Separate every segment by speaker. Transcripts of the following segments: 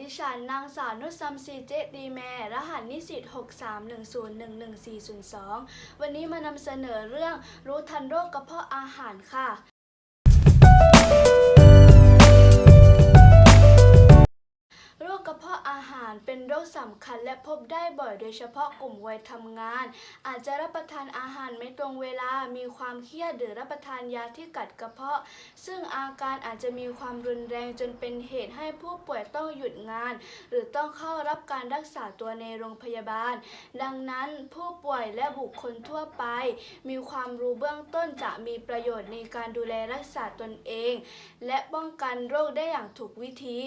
Speaker 1: ดิฉันนางสาวนุชซัมซีเจดีแมรหัสนิสิต631011402 วันนี้มานำเสนอเรื่องรู้ทันโรคกระเพาะอาหารค่ะ กระเพาะอาหารเป็นโรคสำคัญและพบได้บ่อยโดยเฉพาะกลุ่มวัยทำงาน อาจจะรับประทานอาหารไม่ตรงเวลา มีความเครียดหรือรับประทานยาที่กัดกระเพาะ ซึ่งอาการอาจจะมีความรุนแรงจนเป็นเหตุให้ผู้ป่วยต้องหยุดงาน หรือต้องเข้ารับการรักษาตัวในโรงพยาบาล ดังนั้นผู้ป่วยและบุคคลทั่วไป มีความรู้เบื้องต้นจะมีประโยชน์ในการดูแลรักษาตนเอง และป้องกันโรคได้อย่างถูกวิธี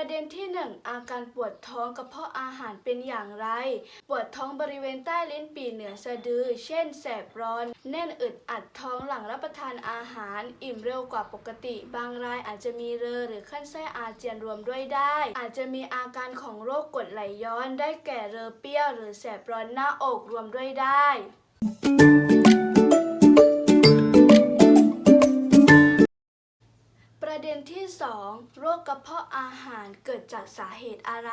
Speaker 1: ประเด็นที่ 1 อาการปวดท้องกระเพาะอาหารเป็นอย่างไร ปวดท้องบริเวณใต้ลิ้นปี่เหนือสะดือ เช่น แสบร้อน แน่นอึดอัดท้องหลังรับประทานอาหาร อิ่มเร็วกว่าปกติ บางรายอาจจะมีเรอหรือขั้นไส้อาเจียนรวมด้วยได้ อาจจะมีอาการของโรคกรดไหลย้อน ได้แก่เรอเปรี้ยว หรือแสบร้อนหน้าอกรวมด้วยได้ ประเด็นที่ 2 โรคกระเพาะอาหารเกิดจากสาเหตุอะไร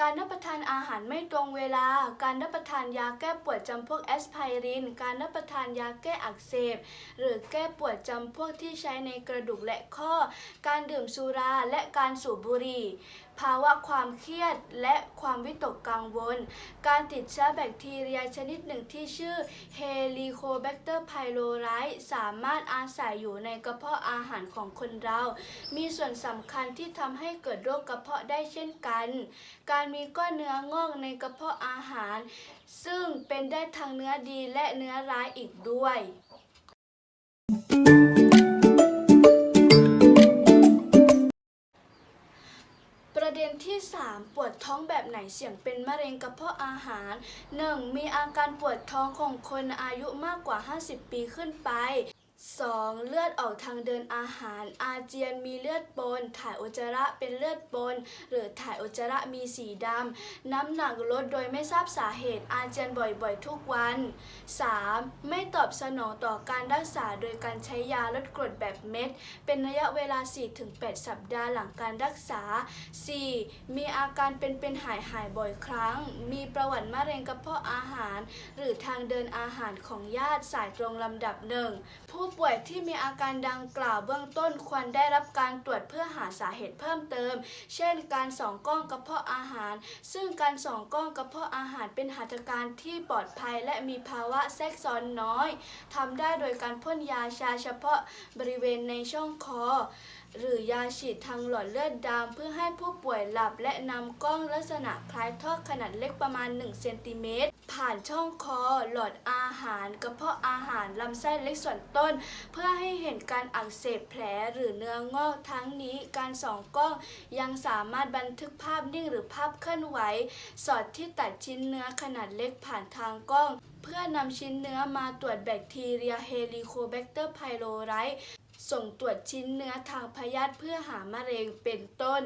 Speaker 1: การรับประทานอาหารไม่ตรงเวลา การรับประทานยาแก้ปวดจำพวกแอสไพริน การรับประทานยาแก้อักเสบ หรือแก้ปวดจำพวกที่ใช้ในกระดูกและข้อ การดื่มสุราและการสูบบุหรี่ ภาวะความเครียดและความวิตกกังวล การติดเชื้อแบคทีเรียชนิดหนึ่งที่ชื่อ Helicobacter pylori สามารถอาศัยอยู่ในกระเพาะอาหารของคนเรา มีส่วนสำคัญที่ทำให้เกิดโรคกระเพาะได้เช่นกัน การมีก้อนเนื้องอกในกระเพาะอาหาร ซึ่งเป็นได้ทั้งเนื้อดีและเนื้อร้ายอีกด้วยปร 3 ปวดท้องแบบไหนเสี่ยงเป็นมะเร็งกระเพาะอาหาร 1. มีอาการปวดท้องของคนอายุมากกว่า 50 ปีขึ้นไป 2. เลือดออกทางเดินอาหาร อาเจียนมีเลือดปน ถ่ายอุจจาระเป็นเลือดปน หรือถ่ายอุจจาระมีสีดำ น้ำหนักลดโดยไม่ทราบสาเหตุ อาเจียนบ่อยๆ ทุกวัน 3. ไม่ตอบสนองต่อการรักษาโดยการใช้ยาลดกรดแบบเม็ด เป็นระยะเวลา 4-8 สัปดาห์หลังการรักษา 4. มีอาการเป็นเป็นหายหายบ่อยครั้ง มีประวัติมะเร็งกระเพาะอาหาร หรือทางเดินอาหารของญาติสายตรงลำดับหนึ่งผู้ป่วยที่มีอาการดังกล่าวเบื้องต้นควรได้รับการตรวจเพื่อหาสาเหตุเพิ่มเติม เช่น การส่องกล้องกระเพาะอาหาร ซึ่งการส่องกล้องกระเพาะอาหารเป็นหัตถการที่ปลอดภัยและมีภาวะแทรกซ้อนน้อยทำได้โดยการพ่นยาชาเฉพาะบริเวณในช่องคอ หรือยาฉีดทางหลอดเลือดดำเพื่อให้ผู้ป่วยหลับและนำกล้องลักษณะคล้ายท่อขนาดเล็กประมาณ 1 เซนติเมตร ผ่านช่องคอ หลอดอาหาร กระเพาะอาหาร ลำไส้เล็กส่วนต้น เพื่อให้เห็นการอักเสบแผลหรือเนื้องอกทั้งนี้การส่องกล้องยังสามารถบันทึกภาพนิ่งหรือภาพเคลื่อนไหว สอดที่ตัดชิ้นเนื้อขนาดเล็กผ่านทางกล้อง เพื่อนำชิ้นเนื้อมาตรวจแบคทีเรีย Helicobacter pylori ส่งตรวจชิ้นเนื้อทางพยาธิเพื่อหามะเร็งเป็นต้น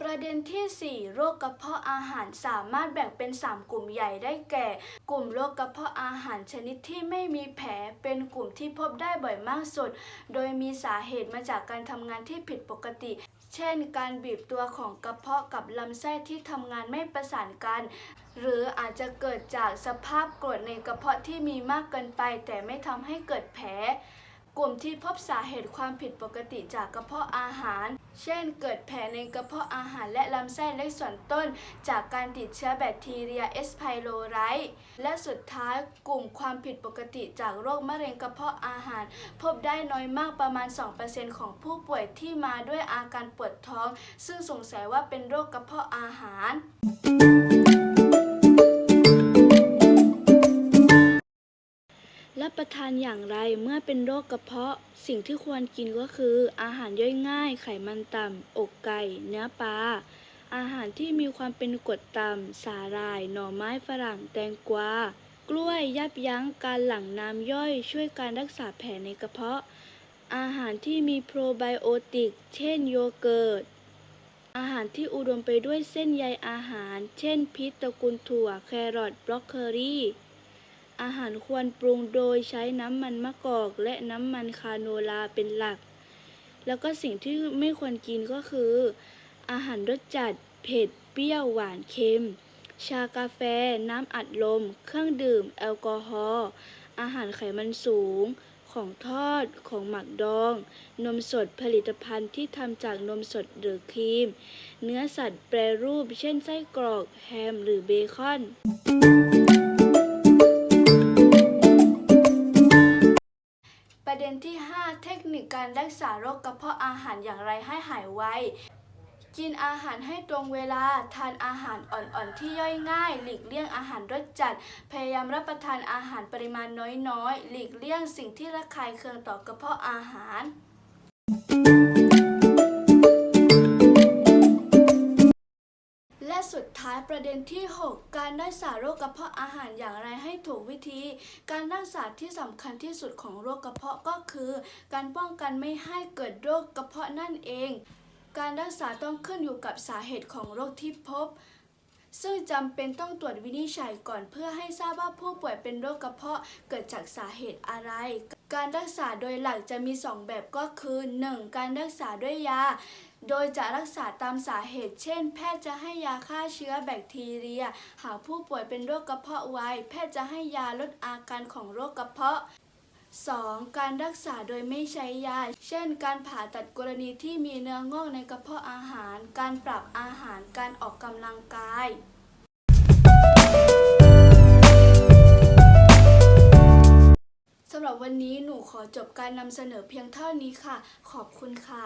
Speaker 1: ประเด็นที่ 4 โรคกระเพาะอาหารสามารถแบ่งเป็น 3 กลุ่มใหญ่ได้แก่ กลุ่มโรคกระเพาะอาหารชนิดที่ไม่มีแผลเป็นกลุ่มที่พบได้บ่อยมากสุด โดยมีสาเหตุมาจากการทำงานที่ผิดปกติ เช่น การบีบตัวของกระเพาะกับลำไส้ที่ทำงานไม่ประสานกัน หรืออาจจะเกิดจากสภาพกรดในกระเพาะที่มีมากเกินไป แต่ไม่ทำให้เกิดแผล กลุ่มที่พบสาเหตุความผิดปกติจากกระเพาะอาหาร เช่น เกิดแผลในกระเพาะอาหารและลำไส้เล็กส่วนต้น จากการติดเชื้อแบคทีเรียเอสไพโลไรและสุดท้ายกลุ่มความผิดปกติจากโรคมะเร็งกระเพาะอาหาร พบได้น้อยมากประมาณ 2%ของผู้ป่วยที่มาด้วยอาการปวดท้อง ซึ่งสงสัยว่าเป็นโรคกระเพาะอาหารานอย่างไรเมื่อเป็นโรคกระเพาะ สิ่งที่ควรกินก็คือ อาหารย่อยง่าย ไขมันต่ำ อกไก่ เนื้อปลา อาหารที่มีความเป็นกรดต่ำ สาหร่าย หน่อไม้ฝรั่ง แตงกวา กล้วยยับยั้งการหลั่งน้ำย่อย ช่วยการรักษาแผลในกระเพาะ อาหารที่มีโปรไบโอติก เช่นโยเกิร์ต อาหารที่อุดมไปด้วยเส้นใยอาหาร เช่นพริกตระกูลถั่ว แครอท บรอกโคลี อาหารควรปรุงโดยใช้น้ำมันมะกอกและน้ำมันคาโนลาเป็นหลัก แล้วก็สิ่งที่ไม่ควรกินก็คือ อาหารรสจัด เผ็ด เปรี้ยว หวาน เค็ม ชากาแฟ น้ำอัดลม เครื่องดื่ม แอลกอฮอล์ อาหารไขมันสูง ของทอด ของหมักดอง นมสด ผลิตภัณฑ์ที่ทำจากนมสดหรือครีม เนื้อสัตว์แปรรูป เช่นไส้กรอก แฮม หรือเบคอน ประเด็นที่ 5 เทคนิคการรักษาโรคกระเพาะอาหารอย่างไรให้หายไว กินอาหารให้ตรงเวลา ทานอาหารอ่อนๆที่ย่อยง่าย หลีกเลี่ยงอาหารรสจัด พยายามรับประทานอาหารปริมาณน้อยๆ หลีกเลี่ยงสิ่งที่ระคายเคืองต่อกระเพาะอาหาร สุดท้ายประเด็นที่ 6 การรักษาโรคกระเพาะอาหารอย่างไรให้ถูกวิธี การรักษาที่สำคัญที่สุดของโรคกระเพาะก็คือ การป้องกันไม่ให้เกิดโรคกระเพาะนั่นเอง การรักษาต้องขึ้นอยู่กับสาเหตุของโรคที่พบ ซึ่งจำเป็นต้องตรวจวินิจฉัยก่อนเพื่อให้ทราบว่าผู้ป่วยเป็นโรคกระเพาะเกิดจากสาเหตุอะไรการรักษาโดยหลักจะมี 2 แบบก็คือ 1. การรักษาด้วยยา โดยจะรักษาตามสาเหตุ เช่น แพทย์จะให้ยาฆ่าเชื้อแบคทีเรีย หากผู้ป่วยเป็นโรคกระเพาะไว แพทย์จะให้ยาลดอาการของโรคกระเพาะ 2. การรักษาโดยไม่ใช้ยา เช่น การผ่าตัดกรณีที่มีเนื้องอกในกระเพาะอาหาร การปรับอาหาร การออกกำลังกายสำหรับวันนี้หนูขอจบการนำเสนอเพียงเท่านี้ค่ะ ขอบคุณค่ะ